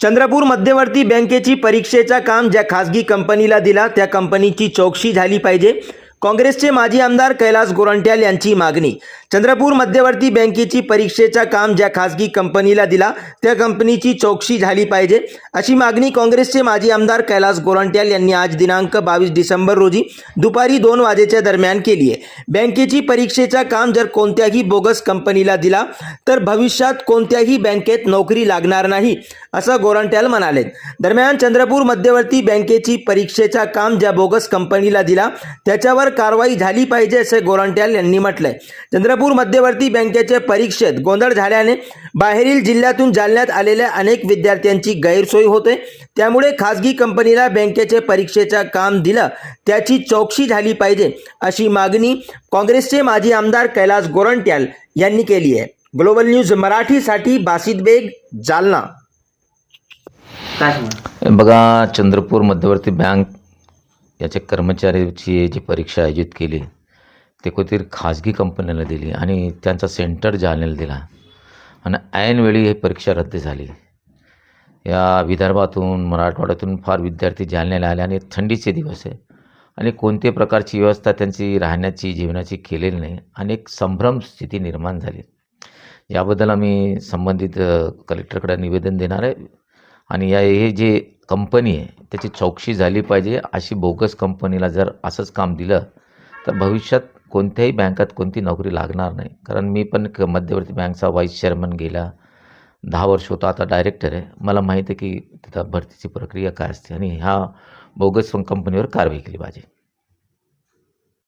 चंद्रपूर मध्यवर्ती बँकेची परीक्षेचा काम ज्या खासगी कंपनीला दिला त्या कंपनीची चौकशी झाली पाहिजे. काँग्रेसचे माजी आमदार कैलास गोरंट्याल यांची मागणी. चंद्रपूर मध्यवर्ती बँकेची परीक्षेचा काम ज्या खासगी कंपनीला दिला त्या कंपनीची चौकशी झाली पाहिजे अशी मागणी काँग्रेसचे माजी आमदार कैलास गोरंट्याल यांनी आज दिनांक बावीस डिसेंबर रोजी दुपारी दोन वाजेच्या दरम्यान केली आहे. बँकेची परीक्षेचा काम जर कोणत्याही बोगस कंपनीला दिला तर भविष्यात कोणत्याही बँकेत नोकरी लागणार नाही असं गोरंट्याल म्हणाले. दरम्यान चंद्रपूर मध्यवर्ती बँकेची परीक्षेचा काम ज्या बोगस कंपनीला दिला त्याच्यावर कारवाई झाली पाहिजे असे गोरंट्याल यांनी म्हटलंय. चंद्रपूर मध्यवर्ती बँकेच्या परीक्षेत गोंधळ झाल्याने बाहेरील जिल्ह्यातून जालन्यात आलेल्या अनेक विद्यार्थ्यांची गैरसोय होते. त्यामुळे खासगी कंपनीला बँकेचे परीक्षेचं काम दिलं त्याची चौकशी झाली पाहिजे अशी मागणी काँग्रेसचे माजी आमदार कैलास गोरंट्याल यांनी केली आहे. ग्लोबल न्यूज मराठीसाठी बासित बेग जालना. बघा चंद्रपूर मध्यवर्ती बँक याच्या कर्मचाऱ्याची जी परीक्षा आयोजित केली ते कोणतरी खाजगी कंपनीला दिली आणि त्यांचा सेंटर जालन्याला दिला. आणि ऐनवेळी ही परीक्षा रद्द झाली. या विदर्भातून मराठवाड्यातून फार विद्यार्थी जालन्याला आले आणि थंडीचे दिवस आहे. आणि कोणत्याही प्रकारची व्यवस्था त्यांची राहण्याची जीवनाची केलेली नाही आणि एक संभ्रम स्थिती निर्माण झाली. याबद्दल आम्ही संबंधित कलेक्टरकडे निवेदन देणार आहे. आणि या हे जे कंपनी आहे त्याची चौकशी झाली पाहिजे अशी बोगस कंपनीला जर असंच काम दिलं तर भविष्यात कोणत्याही बँकात कोणती नोकरी लागणार नाही. कारण मी पण क मध्यवर्ती बँकचा व्हाईस चेअरमन गेला दहा वर्ष होता आता डायरेक्टर आहे. मला माहीत आहे की तिथं भरतीची प्रक्रिया काय असते आणि ह्या बोगस कंपनीवर कारवाई केली पाहिजे.